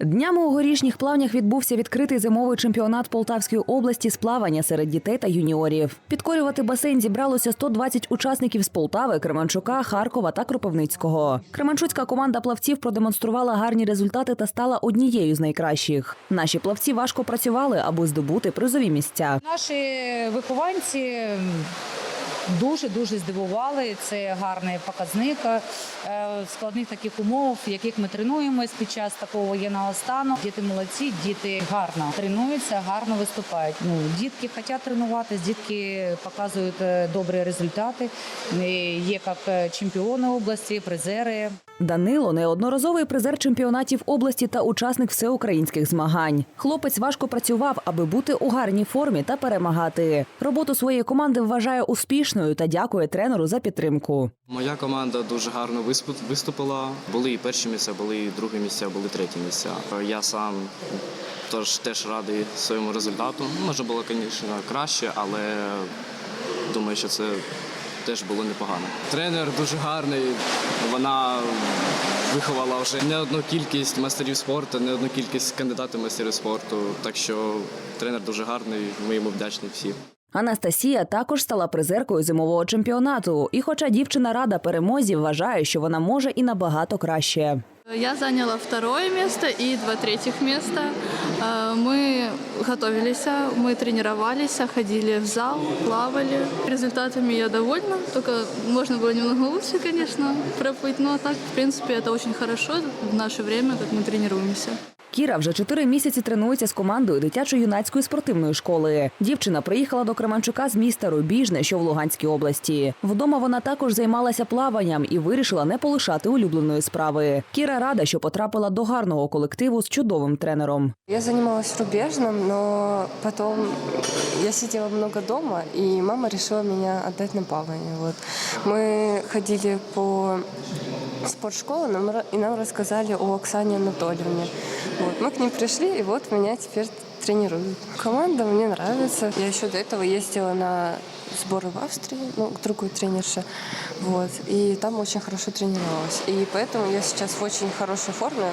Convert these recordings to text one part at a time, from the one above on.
Днями у горішніх плавнях відбувся відкритий зимовий чемпіонат Полтавської області з плавання серед дітей та юніорів. Підкорювати басейн зібралося 120 учасників з Полтави, Кременчука, Харкова та Кропивницького. Кременчуцька команда плавців продемонструвала гарні результати та стала однією з найкращих. Наші плавці важко працювали, аби здобути призові місця. Наші вихованці дуже дуже здивували. Це гарний показник е, складних таких умовах, в яких ми тренуємось під час такого воєнного стану. Діти молодці, діти гарно тренуються, гарно виступають. Ну дітки хочуть тренуватись, дітки показують е, добрі результати. Е, Є як чемпіони області, призери. Данило неодноразовий призер чемпіонатів області та учасник всеукраїнських змагань. Хлопець важко працював, аби бути у гарній формі та перемагати. Роботу своєї команди вважає успішною та дякує тренеру за підтримку. Моя команда дуже гарно виступила. Були і перші місця, були і другі місця, були треті місця. Я сам тож теж радий своєму результату. Може було, звісно, краще, але думаю, що це теж було непогано. Тренер дуже гарний. Вона виховала вже не одну кількість майстерів спорту, не одну кількість кандидатів майстерів спорту. Так що тренер дуже гарний. Ми йому вдячні всі. Анастасія також стала призеркою зимового чемпіонату. І, хоча дівчина рада перемозі, вважає, що вона може і набагато краще. Я заняла второе место и два третьих места. Э, Мы готовились, мы тренировались, ходили в зал, плавали. Результатами я довольна, только можно было немного лучше, конечно, проплыть, но так, в принципе, это очень хорошо в наше время, как мы тренируемся. Кіра вже чотири місяці тренується з командою дитячо-юнацької спортивної школи. Дівчина приїхала до Кременчука з міста Рубіжне, що в Луганській області. Вдома вона також займалася плаванням і вирішила не полишати улюбленої справи. Кіра рада, що потрапила до гарного колективу з чудовим тренером. Я занималась рубежным, но потом я сидела много дома, и мама решила меня отдать на плавание. Вот. Мы ходили по спортшколе нам ра- и нам рассказали о Оксане Анатольевне. Вот. Мы к ним пришли, и вот меня теперь тренируют. Команда мне нравится. Я еще до этого ездила на сборы в Австрии, ну, к другой тренерше. Вот. И там очень хорошо тренировалась. И поэтому я сейчас в очень хорошей форме,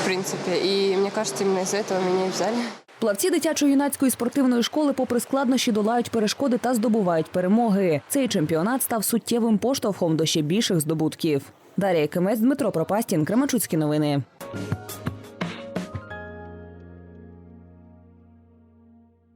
в принципе. И мне кажется, именно из-за этого меня и взяли. Плавці дитячо-юнацької спортивної школи, попри складнощі, долають перешкоди та здобувають перемоги. Цей чемпіонат став суттєвим поштовхом до ще більших здобутків. Дар'я Кимець, Дмитро Пропастін, Кременчуцькі новини.